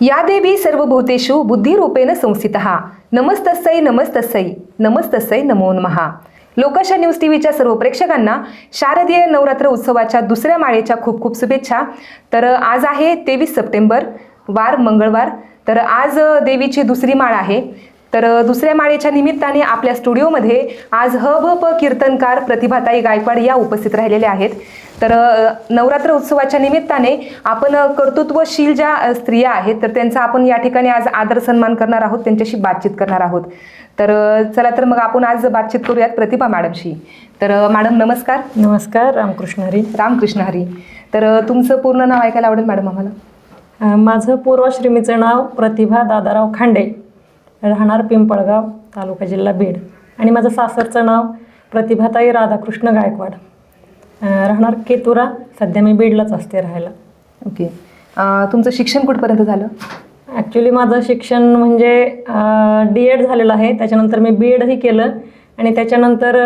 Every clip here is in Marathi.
या देवी सर्वभूतेषु बुद्धिरूपेण संस्थितः नमस्तस्यै नमस्तस्यै नमस्तस्यै नमो नमः। लोकशा न्यूज टीव्हीच्या सर्व प्रेक्षकांना शारदीय नवरात्र उत्सवाच्या दुसऱ्या माळेच्या खूप खूप शुभेच्छा. तर आज आहे तेवीस सप्टेंबर वार मंगळवार. तर आज देवीची दुसरी माळ आहे. तर दुसऱ्या माळेच्या निमित्ताने आपल्या स्टुडिओमध्ये आज ह भ प कीर्तनकार प्रतिभाताई गायकवाड या उपस्थित राहिलेल्या आहेत. तर नवरात्र उत्सवाच्या निमित्ताने आपण कर्तृत्वशील ज्या स्त्रिया आहेत तर त्यांचा आपण या ठिकाणी आज आदर सन्मान करणार आहोत त्यांच्याशी बातचीत करणार आहोत. तर चला तर मग आपण आज बातचीत करूयात प्रतिभा मॅडमशी. तर मॅडम नमस्कार. नमस्कार रामकृष्ण हरी. रामकृष्ण हरी. तर तुमचं पूर्ण नाव ऐकायला आवडेल मॅडम आम्हाला? माझं पूर्वाश्रमीचं नाव प्रतिभा दादाराव खांडे. राहणार पिंपळगाव तालुका जिल्हा बीड. आणि माझं सासरचं नाव प्रतिभाताई राधाकृष्ण गायकवाड. राहणार केतुरा सध्या मी बीडलाच असते राहायला. ओके. तुमचं शिक्षण कुठपर्यंत झालं? ॲक्च्युली माझं शिक्षण म्हणजे डी एड झालेलं आहे. त्याच्यानंतर मी बी एडही केलं. आणि त्याच्यानंतर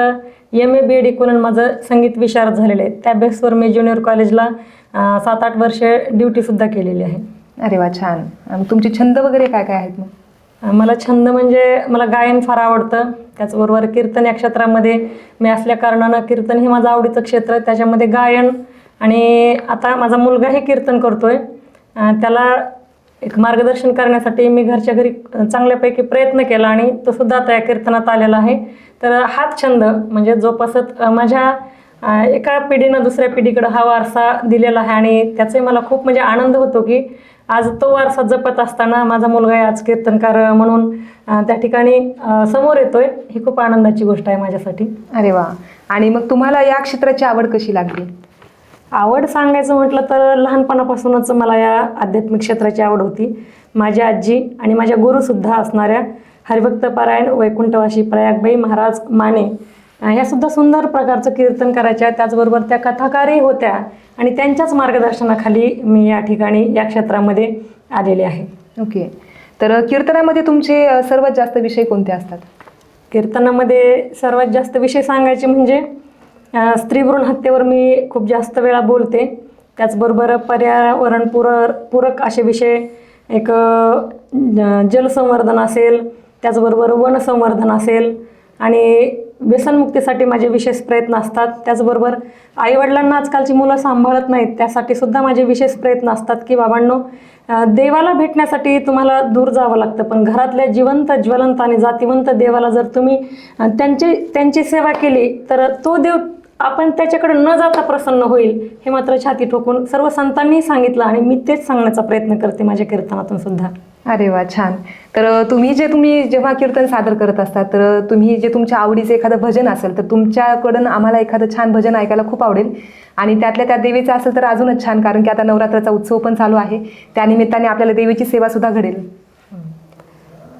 एम ए बी एड इकून माझं संगीत विशारद झालेलं आहे. त्या बेसवर मी ज्युनियर कॉलेजला सात आठ वर्षे ड्युटीसुद्धा केलेली आहे. अरे वा छान. तुमचे छंद वगैरे काय काय आहेत मग? मला छंद म्हणजे मला गायन फार आवडतं. त्याचबरोबर कीर्तन या क्षेत्रामध्ये मी असल्या कारणानं कीर्तन हे माझं आवडीचं क्षेत्र आहे. त्याच्यामध्ये गायन आणि आता माझा मुलगाही कीर्तन करतो आहे त्याला एक मार्गदर्शन करण्यासाठी मी घरच्या घरी चांगल्यापैकी प्रयत्न केला आणि तो सुद्धा आता या कीर्तनात आलेला आहे. तर हाच छंद म्हणजे जोपासत माझ्या एका पिढीनं दुसऱ्या पिढीकडं हा वारसा दिलेला आहे आणि त्याचाही मला खूप म्हणजे आनंद होतो की आज तो वारसा जपत असताना माझा मुलगा आज कीर्तनकार म्हणून त्या ठिकाणी समोर येतोय. ही खूप आनंदाची गोष्ट आहे माझ्यासाठी. अरे वा. आणि मग तुम्हाला या क्षेत्राची आवड कशी लागली? आवड सांगायचं म्हटलं तर लहानपणापासूनच मला या आध्यात्मिक क्षेत्राची आवड होती. माझी आजी आणि माझ्या गुरुसुद्धा असणाऱ्या हरिभक्त पारायण वैकुंठवासी प्रयागबाई महाराज माने ह्या सुद्धा सुंदर प्रकारचं कीर्तन करायच्या त्याचबरोबर त्या कथाकारही होत्या आणि त्यांच्याच मार्गदर्शनाखाली मी या ठिकाणी या क्षेत्रामध्ये आलेले आहे. ओके. तर कीर्तनामध्ये तुमचे सर्वात जास्त विषय कोणते असतात? कीर्तनामध्ये सर्वात जास्त विषय सांगायचे म्हणजे स्त्रीभ्रूण हत्येवर मी खूप जास्त वेळा बोलते. त्याचबरोबर पर्यावरण पूर पूरक असे विषय एक जलसंवर्धन असेल त्याचबरोबर वनसंवर्धन असेल आणि व्यसनमुक्तीसाठी माझे विशेष प्रयत्न असतात. त्याचबरोबर आईवडिलांना आजकालची मुलं सांभाळत नाहीत. त्यासाठी सुद्धा माझे विशेष प्रयत्न असतात की बाबांनो देवाला भेटण्यासाठी तुम्हाला दूर जावं लागतं पण घरातल्या जिवंत ज्वलंत आणि जातिवंत देवाला जर तुम्ही त्यांची त्यांची सेवा केली तर तो देव आपण त्याच्याकडे न जाता प्रसन्न होईल. हे मात्र छाती ठोकून सर्व संतांनी सांगितलं आणि मी तेच सांगण्याचा प्रयत्न करते माझ्या कीर्तनातून सुद्धा. अरे वा छान. तर तुम्ही जे तुम्ही जेव्हा कीर्तन सादर करत असतात तर तुम्ही जे तुमच्या आवडीचं एखादं भजन असेल तर तुमच्याकडून आम्हाला एखादं छान भजन ऐकायला खूप आवडेल. आणि त्यातल्या त्या देवीचं असेल तर अजूनच छान कारण की आता नवरात्राचा उत्सव पण चालू आहे. त्यानिमित्ताने आपल्याला देवीची सेवा सुद्धा घडेल.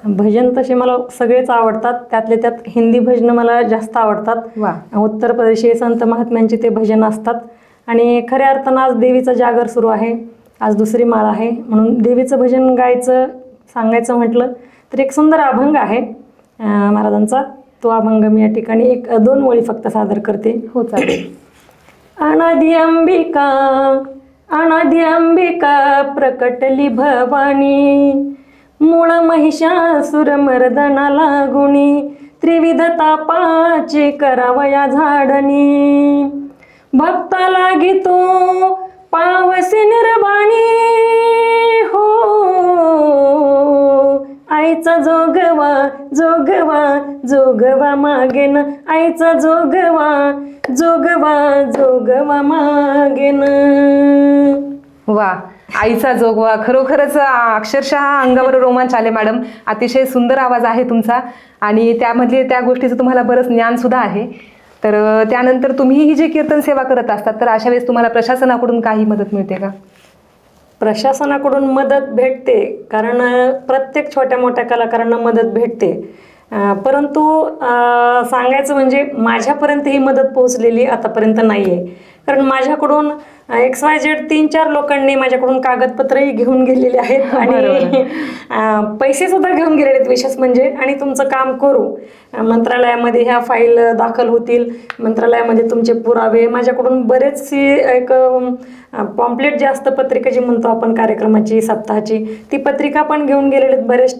भजन तसे मला सगळेच आवडतात. त्यातले त्यात हिंदी भजनं मला जास्त आवडतात. वा. उत्तर प्रदेशीय संत महात्म्यांचे ते भजन असतात. आणि खऱ्या अर्थानं आज देवीचं जागर सुरू आहे. आज दुसरी माळ आहे. म्हणून देवीचं भजन गायचं सांगायचं म्हटलं तर एक सुंदर अभंग आहे महाराजांचा. तो अभंग मी या ठिकाणी एक दोन ओळी फक्त सादर करते. हो चालेल. अनादि अंबिका अनादि अंबिका प्रकटली भवानी मूळ महिषासुर मर्दना लागुणी त्रिविध तापाची करावया झाडणी. भक्ता लागी तो पावसी निर्वाणी हो. आईचा जोगवा जोगवा जोगवा मागेन. आईचा जोगवा जोगवा जोगवा मागेन. वा आईचा जोगवा. खरोखरच अक्षरशः अंगावर रोमांच आले मॅडम. अतिशय सुंदर आवाज आहे तुमचा. आणि त्यामधली त्या गोष्टीचं तुम्हाला बरंच ज्ञान सुद्धा आहे. तर त्यानंतर तुम्ही ही जी कीर्तन सेवा करत असतात तर अशा वेळेस तुम्हाला प्रशासनाकडून काही मदत मिळते का? प्रशासनाकडून मदत भेटते कारण प्रत्येक छोट्या मोठ्या कलाकारांना मदत भेटते. परंतु सांगायचं म्हणजे माझ्यापर्यंत ही मदत पोहोचलेली आतापर्यंत नाही आहे कारण माझ्याकडून एक्स वाय झेड तीन चार लोकांनी माझ्याकडून कागदपत्रही घेऊन गेलेले आहेत. आणि पैसे सुद्धा घेऊन गेलेले आहेत विशेष म्हणजे. आणि तुमचं काम करू. मंत्रालयामध्ये ह्या फाईल दाखल होतील. मंत्रालयामध्ये तुमचे पुरावे. माझ्याकडून बरेचशी एक पॉम्पलेट जे असतं पत्रिका जी म्हणतो आपण कार्यक्रमाची सप्ताहाची ती पत्रिका पण घेऊन गेलेले बरेच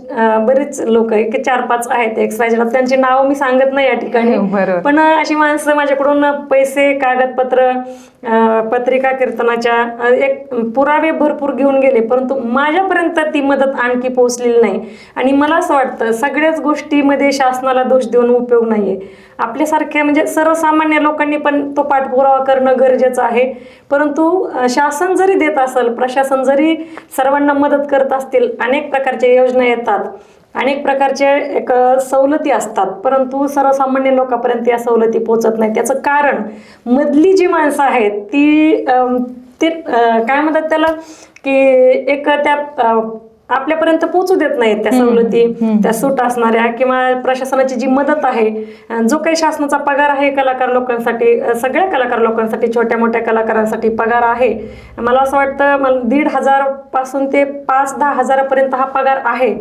बरेच लोक. एक चार पाच आहेत एक्स वाय झेड. त्यांची नावं मी सांगत नाही या ठिकाणी. बरोबर. पण अशी माणसं माझ्याकडून पैसे कागदपत्र पत्रिका कीर्तनाच्या एक पुरावे भरपूर घेऊन गेले. परंतु माझ्यापर्यंत ती मदत आणखी पोहोचलेली नाही. आणि मला असं वाटतं सगळ्याच गोष्टीमध्ये शासनाला दोष देऊन उपयोग नाहीये. आपल्यासारख्या म्हणजे सर्वसामान्य लोकांनी पण तो पाठपुरावा करणं गरजेचं आहे. परंतु शासन जरी देत असेल प्रशासन जरी सर्वांना मदत करत असतील अनेक प्रकारच्या योजना येतात. अनेक प्रकारचे एक सवलती असतात. परंतु सर्वसामान्य लोकांपर्यंत या सवलती पोचत नाही त्याचं कारण मधली जी माणसं आहेत ती ते काय म्हणतात त्याला की एक त्या आपल्यापर्यंत पोचू देत नाहीत त्या सवलती त्या सूट असणाऱ्या किंवा प्रशासनाची जी मदत आहे जो काही शासनाचा पगार आहे कलाकार लोकांसाठी सगळ्या कलाकार लोकांसाठी छोट्या मोठ्या कलाकारांसाठी पगार आहे. मला असं वाटतं मला दीड हजारपासून ते पाच दहा हजारापर्यंत हा पगार आहे.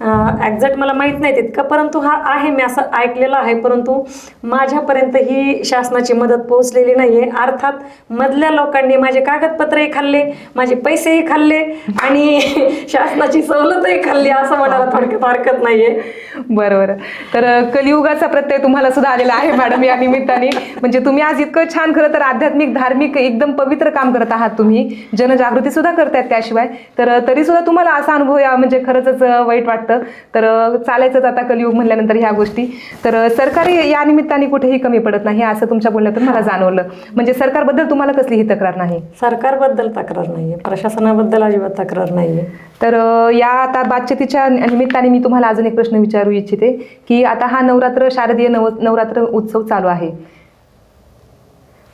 एक्झॅक्ट मला माहीत नाही तितकं परंतु हा आहे मी असं ऐकलेलं आहे परंतु माझ्यापर्यंत ही शासनाची मदत पोहोचलेली नाही आहे अर्थात मधल्या लोकांनी माझे कागदपत्रही खाल्ले माझे पैसेही खाल्ले आणि शासनाची सवलतही खाल्ली असं म्हणायला थोडक्यात हरकत नाहीये. बरोबर. तर कलियुगाचा प्रत्यय तुम्हाला सुद्धा आलेला आहे मॅडम या निमित्ताने. म्हणजे तुम्ही आज इतकं छान खरं तर आध्यात्मिक धार्मिक एकदम पवित्र काम करत आहात तुम्ही. जनजागृती सुद्धा करतायत त्याशिवाय. तर तरी सुद्धा तुम्हाला असा अनुभव या म्हणजे खरंच वाईट वाटतं. तर अ, चालायचंच आता कलियुग म्हणल्यानंतर ह्या गोष्टी. तर सरकारी या निमित्ताने कुठेही कमी पडत नाही असं तुमच्या बोलण्यातून मला जाणवलं. म्हणजे सरकारबद्दल तुम्हाला कसलीही तक्रार नाही? सरकारबद्दल तक्रार नाहीये. प्रशासनाबद्दल अजिबात तक्रार नाहीये. तर अ, या आता बातचीतीच्या निमित्ताने मी तुम्हाला अजून एक प्रश्न विचारू इच्छिते की आता हा नवरात्र शारदीय नव नवरात्र उत्सव चालू आहे.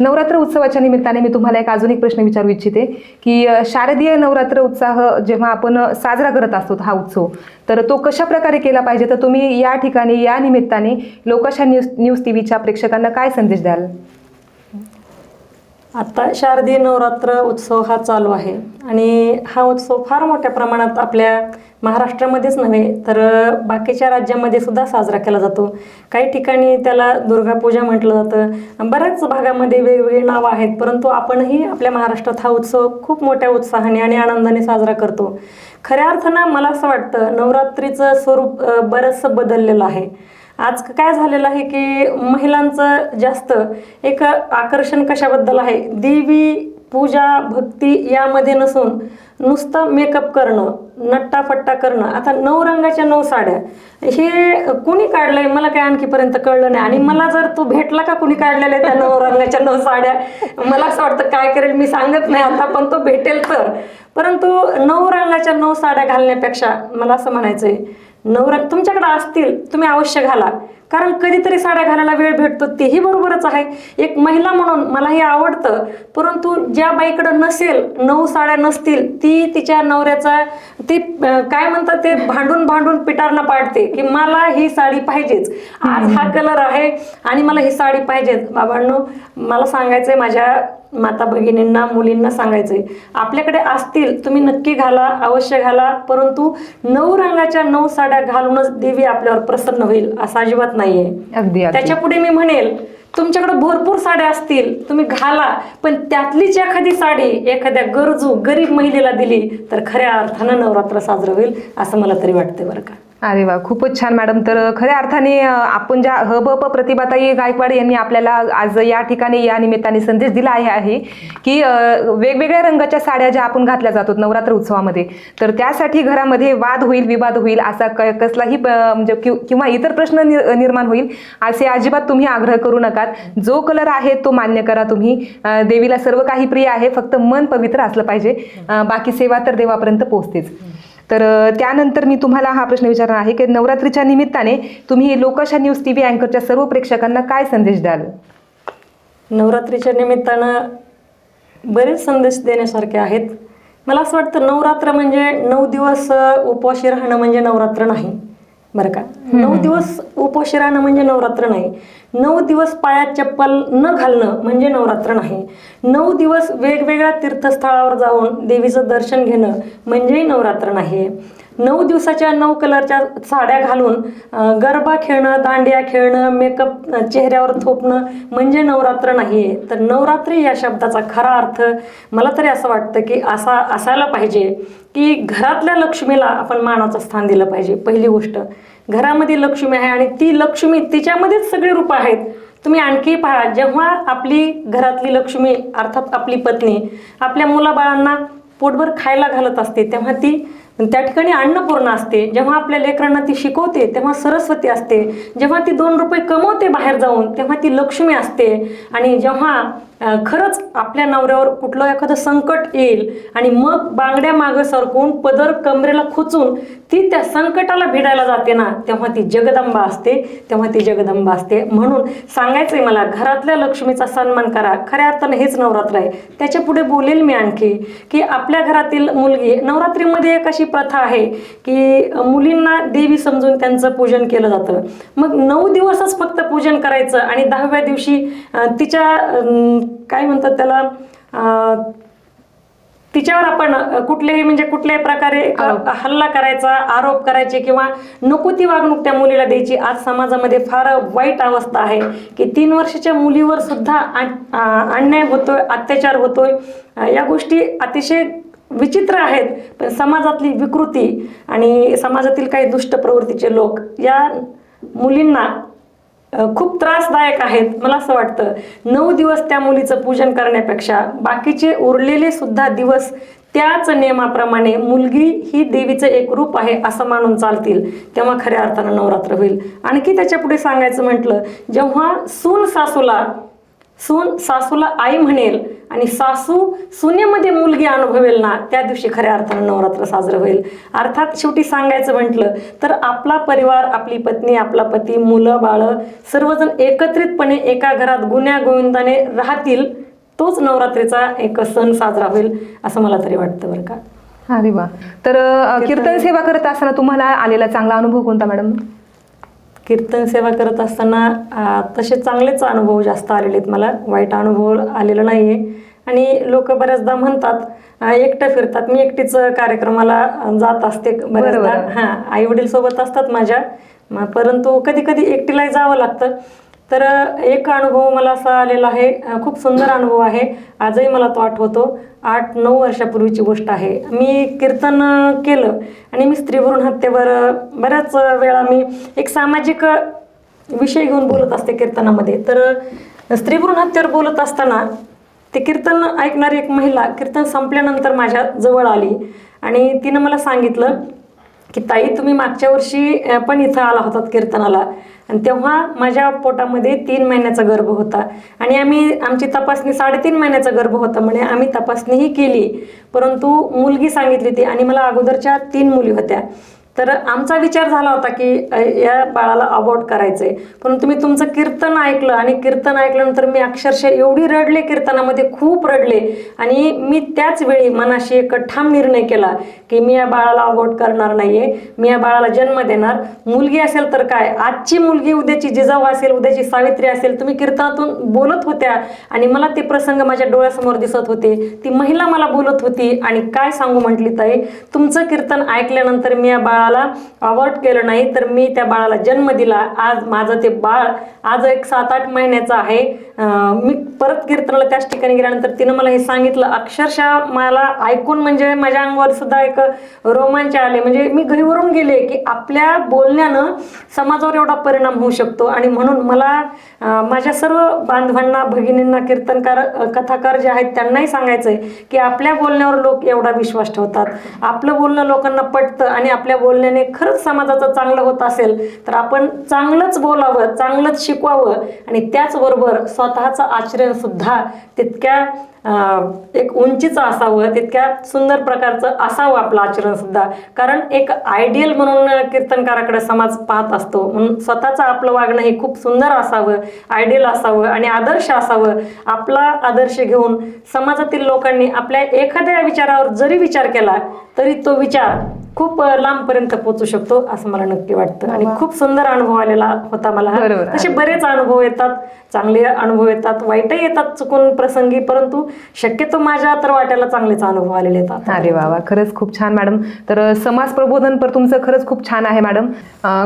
नवरात्र उत्सवाच्या निमित्ताने मी तुम्हाला एक अजून एक प्रश्न विचारू इच्छिते की शारदीय नवरात्र उत्साह जेव्हा आपण साजरा करत असतो हा उत्सव तर तो कशा प्रकारे केला पाहिजे? तर तुम्ही या ठिकाणी या निमित्ताने लोकशा न्यूज न्यूज टी व्हीच्या प्रेक्षकांना काय संदेश द्याल? आत्ता शारदीय नवरात्र उत्सव हा चालू आहे. आणि हा उत्सव फार मोठ्या प्रमाणात आपल्या महाराष्ट्रामध्येच नव्हे तर बाकीच्या राज्यामध्ये सुद्धा साजरा केला जातो. काही ठिकाणी त्याला दुर्गापूजा म्हटलं जातं. बऱ्याच भागामध्ये वेगवेगळी नावं आहेत परंतु आपणही आपल्या महाराष्ट्रात हा उत्सव खूप मोठ्या उत्साहाने आणि आनंदाने साजरा करतो. खऱ्या अर्थानं मला असं वाटतं नवरात्रीचं स्वरूप बरंचसं बदललेलं आहे. आज काय झालेलं आहे की महिलांचं जास्त एक आकर्षण कशाबद्दल आहे? देवी पूजा भक्ती यामध्ये नसून नुसतं मेकअप करणं नट्टाफट्टा करणं आता नऊ रंगाच्या नऊ साड्या हे कुणी काढलंय? मला काय आणखीपर्यंत कळलं नाही. आणि मला जर तो भेटला का कुणी आहे त्या नऊ रंगाच्या नऊ साड्या? मला असं वाटतं काय करेल? मी सांगत नाही आता पण तो भेटेल तर. परंतु नऊ रंगाच्या नऊ साड्या घालण्यापेक्षा मला असं म्हणायचंय नवरंग तुमच्याकडे असतील तुम्ही अवश्य घाला. कारण कधीतरी साड्या घालायला वेळ भेटतो तेही बरोबरच आहे. एक महिला म्हणून मला हे आवडतं परंतु ज्या बाईकडं नसेल नऊ साड्या नसतील ती तिच्या नवऱ्याचा ती काय म्हणतात ते भांडून भांडून पिटारणं पाडते की मला ही साडी पाहिजेच. आज हा कलर आहे आणि मला ही साडी पाहिजेच. बाबांनो मला सांगायचंय माझ्या माता भगिनींना मुलींना सांगायचंय. आपल्याकडे असतील तुम्ही नक्की घाला अवश्य घाला परंतु नऊ रंगाच्या नऊ साड्या घालूनच देवी आपल्यावर प्रसन्न होईल असं अजिबात नाहीये. अगदी त्याच्या पुढे मी म्हणेल तुमच्याकडे भरपूर साड्या असतील तुम्ही घाला पण त्यातलीच एखादी साडी एखाद्या गरजू गरीब महिलेला दिली तर खऱ्या अर्थानं नवरात्र साजरं होईल असं मला तरी वाटतंय बरं का. अरे वा खूपच छान मॅडम. तर खऱ्या अर्थाने आपण ज्या ह ब प प्रतिभाताई गायकवाड यांनी आपल्याला आज या ठिकाणी या निमित्ताने संदेश दिला आहे आहे की वेगवेगळ्या रंगाच्या साड्या ज्या आपण घातल्या जातो नवरात्र उत्सवामध्ये तर त्यासाठी घरामध्ये वाद होईल विवाद होईल असा क- कसलाही म्हणजे किंवा इतर प्रश्न निर- निर्माण होईल असे अजिबात तुम्ही आग्रह करू नकात जो कलर आहे तो मान्य करा तुम्ही. देवीला सर्व काही प्रिय आहे फक्त मन पवित्र असलं पाहिजे. बाकी सेवा तर देवापर्यंत पोहोचतेच. तर त्यानंतर मी तुम्हाला हा प्रश्न विचारणार आहे की नवरात्रीच्या निमित्ताने तुम्ही लोकशा न्यूज टी व्ही अँकरच्या सर्व प्रेक्षकांना काय संदेश द्याल? नवरात्रीच्या निमित्तानं बरेच संदेश देण्यासारखे आहेत. मला असं वाटतं नवरात्र म्हणजे नऊ दिवस उपवाशी राहणं म्हणजे नवरात्र नाही. बरं का. नऊ दिवस उपवाशी राहणं म्हणजे नवरात्र नाही. नऊ दिवस पायात चप्पल न घालणं म्हणजे नवरात्र नाही. नऊ दिवस वेगवेगळ्या तीर्थस्थळावर जाऊन देवीचं दर्शन घेणं म्हणजे नवरात्र नाही. नऊ दिवसाच्या नऊ कलरच्या साड्या घालून गरबा खेळणं दांडिया खेळणं मेकअप चेहऱ्यावर थोपणं म्हणजे नवरात्र नाही. आहे तर नवरात्री या शब्दाचा खरा अर्थ मला तरी असं वाटतं की असा असायला पाहिजे. की घरातल्या लक्ष्मीला आपण मानाचं स्थान दिलं पाहिजे. पहिली गोष्ट घरामध्ये लक्ष्मी आहे आणि ती लक्ष्मी तिच्यामध्येच सगळी रूपं आहेत. तुम्ही आणखी पहा जेव्हा आपली घरातली लक्ष्मी अर्थात आपली पत्नी आपल्या मुलाबाळांना पोटभर खायला घालत असते तेव्हा ती त्या ठिकाणी अन्नपूर्ण असते. जेव्हा आपल्या लेकरांना ती शिकवते तेव्हा सरस्वती असते. जेव्हा ती दोन रुपये कमवते बाहेर जाऊन तेव्हा ती लक्ष्मी असते. आणि जेव्हा खरंच आपल्या नवऱ्यावर कुठलं एखादं संकट येईल आणि मग बांगड्या मागं सरकून पदर कमरेला खोचून ती त्या संकटाला भिडायला जाते ना तेव्हा ती जगदंबा असते तेव्हा ती जगदंबा असते. म्हणून सांगायचंय मला घरातल्या लक्ष्मीचा सन्मान करा. खऱ्या अर्थानं हेच नवरात्र आहे. त्याच्या पुढे बोलेल मी आणखी की आपल्या घरातील मुलगी नवरात्रीमध्ये एक अशी प्रथा आहे की मुलींना देवी समजून त्यांचं पूजन केलं जातं. मग नऊ दिवसच फक्त पूजन करायचं आणि दहाव्या दिवशी तिच्या काय म्हणतात त्याला तिच्यावर आपण अ, कुठल्याही म्हणजे कुठल्याही प्रकारे अ, हल्ला करायचा आरोप करायचे किंवा नको ती वागणूक त्या मुलीला द्यायची आज समाजामध्ये फार वाईट अवस्था आहे की तीन वर्षाच्या मुलीवर सुद्धा अन्याय होतोय अत्याचार होतोय या गोष्टी अतिशय विचित्र आहेत पण समाजातली विकृती आणि समाजातील काही दुष्ट प्रवृत्तीचे लोक या मुलींना खूप त्रासदायक आहेत मला असं वाटतं. नऊ दिवस त्या मुलीचं पूजन करण्यापेक्षा बाकीचे उरलेले सुद्धा दिवस त्याच नियमाप्रमाणे मुलगी ही देवीचं एक रूप आहे असं मानून चालतील तेव्हा खऱ्या अर्थानं नवरात्र होईल. आणखी त्याच्या पुढे सांगायचं म्हटलं जेव्हा सून सासूला सून सासूला आई म्हणेल आणि सासू सुनेमध्ये मुलगी अनुभवेल ना त्या दिवशी खऱ्या अर्थानं नवरात्र साजरं होईल. अर्थात शेवटी सांगायचं म्हटलं तर आपला परिवार आपली पत्नी आपला पती मुलं बाळं सर्वजण एकत्रितपणे एका घरात गुन्ह्या गोविंदाने राहतील तोच नवरात्रीचा एक सण साजरा होईल असं मला तरी वाटतं बरं का. अरे वा. तर अ, कीर्तन सेवा करत असताना तुम्हाला आलेला चांगला अनुभव कोणता मॅडम? कीर्तन सेवा करत असताना तसे चांगलेच अनुभव जास्त आलेले आहेत मला. वाईट अनुभव आलेला नाही आहे आणि लोक बऱ्याचदा म्हणतात एकटं फिरतात. मी एकटीच कार्यक्रमाला जात असते बऱ्याचदा. बरोबर. हां आई वडील सोबत असतात माझ्या. परंतु कधी कधी एकटीलाही जावं लागतं. तर एक अनुभव मला असा आलेला आहे. खूप सुंदर अनुभव आहे. आजही मला तो आठवतो. आठ नऊ वर्षापूर्वीची गोष्ट आहे. मी कीर्तन केलं आणि मी स्त्रीभ्रूण हत्येवर बऱ्याच वेळा मी एक सामाजिक विषय घेऊन बोलत असते कीर्तनामध्ये. तर स्त्रीवरून स्त्रीभ्रूण हत्येवर बोलत असताना ते कीर्तन ऐकणारी एक महिला कीर्तन संपल्यानंतर माझ्या जवळ आली आणि तिनं मला सांगितलं की ताई तुम्ही मागच्या वर्षी पण इथं आला होतात कीर्तनाला. आणि तेव्हा माझ्या पोटामध्ये तीन महिन्याचा गर्भ होता. आणि आम्ही आमची तपासणी साडेतीन महिन्याचा गर्भ होता म्हणे. आम्ही तपासणीही केली. परंतु मुलगी सांगितली होती आणि मला अगोदरच्या तीन मुली होत्या. तर आमचा विचार झाला होता की या बाळाला अबॉर्ट करायचंय. परंतु मी तुमचं कीर्तन ऐकलं आणि कीर्तन ऐकल्यानंतर मी अक्षरशः एवढी रडले कीर्तनामध्ये खूप रडले. आणि मी त्याच वेळी मनाशी एक ठाम निर्णय केला की मी या बाळाला अबॉर्ट करणार नाहीये. मी या बाळाला जन्म देणार. मुलगी असेल तर काय? आजची मुलगी उद्याची जिजाऊ असेल उद्याची सावित्री असेल तुम्ही कीर्तनातून बोलत होत्या. आणि मला ते प्रसंग माझ्या डोळ्यासमोर दिसत होते. ती महिला मला बोलत होती. आणि काय सांगू म्हटली ताई? तुमचं कीर्तन ऐकल्यानंतर मी या बाळाला अवॉर्ड केलं नाही तर मी त्या बाळाला जन्म दिला. आज माझं ते बाळ आज एक सात आठ महिन्याचं आहे. मी परत कीर्तनाला त्याच ठिकाणी गेल्यानंतर तिनं मला हे सांगितलं. अक्षरशः मला ऐकून म्हणजे माझ्या अंगावर सुद्धा एक रोमांच आले. म्हणजे मी घरीवरून गेले की आपल्या बोलण्यानं समाजावर एवढा परिणाम होऊ शकतो. आणि म्हणून मला माझ्या सर्व बांधवांना भगिनींना कीर्तनकार कथाकार जे आहेत त्यांनाही सांगायचं आहे की आपल्या बोलण्यावर लोक एवढा विश्वास ठेवतात. आपलं बोलणं लोकांना पटतं आणि आपल्या बोलण्याने खरंच समाजाचं चांगलं होत असेल तर आपण चांगलंच बोलावं चांगलंच शिकवावं आणि त्याचबरोबर स्वतःचं आचरण सुद्धा तितक्या एक उंचीचं असावं तितक्या सुंदर प्रकारचं असावं आपलं आचरण सुद्धा. कारण एक आयडियल म्हणून कीर्तनकाराकडे समाज पाहत असतो. म्हणून स्वतःचं आपलं वागणं हे खूप सुंदर असावं आयडियल असावं आणि आदर्श असावं. आपला आदर्श घेऊन समाजातील लोकांनी आपल्या एखाद्या विचारावर जरी विचार केला तरी तो विचार खूप लांबपर्यंत पोहोचू शकतो असं मला नक्की वाटतं. आणि खूप सुंदर अनुभव आलेला होता मला. तसे बरेच अनुभव येतात चांगले अनुभव येतात वाईटही येतात चुकून प्रसंगी परंतु शक्यतो माझ्या तर वाट्याला चांगलेच अनुभव आलेले आहेत अरे वा वा खरंच खूप छान मॅडम. तर समाज प्रबोधन पर तुमचं खरंच खूप छान आहे मॅडम.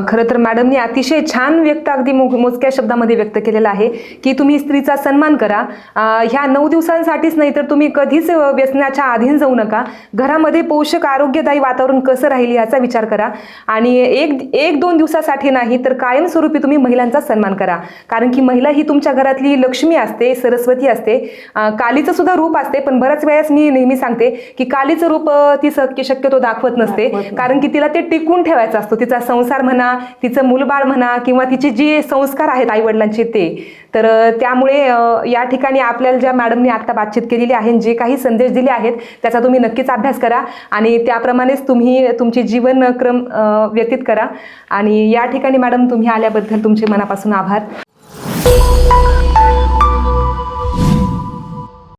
खरं तर मॅडमनी अतिशय छान व्यक्त अगदी मोजक्या शब्दामध्ये व्यक्त केलेलं आहे की तुम्ही स्त्रीचा सन्मान करा. ह्या नऊ दिवसांसाठीच नाही तर तुम्ही कधीच व्यसनाच्या अधीन जाऊ नका. घरामध्ये पोषक आरोग्यदायी वातावरण कसं राहील याचा विचार करा. आणि एक एक दोन दिवसासाठी नाही तर कायमस्वरूपी तुम्ही महिलांचा सन्मान करा. कारण की महिला ही तुमच्या घरातली लक्ष्मी असते सरस्वती असते. कालीचं सुद्धा रूप असते पण बऱ्याच वेळेस मी नेहमी सांगते की कालीचं रूप ती शक्य शक्यतो दाखवत नसते. कारण की तिला ते टिकून ठेवायचं असतो. तिचा संसार म्हणा तिचं मूलबाळ म्हणा किंवा तिचे जे संस्कार आहेत आईवडिलांचे ते. तर त्यामुळे या ठिकाणी आपल्याला ज्या मॅडमनी आता बातचीत केलेली आहे जे काही संदेश दिले आहेत त्याचा तुम्ही नक्कीच अभ्यास करा. आणि त्याप्रमाणेच तुम्ही तुमची जीवनक्रम व्यतीत करा. आणि या ठिकाणी मॅडम तुम्ही आल्याबद्दल तुमचे मनापासून आभार.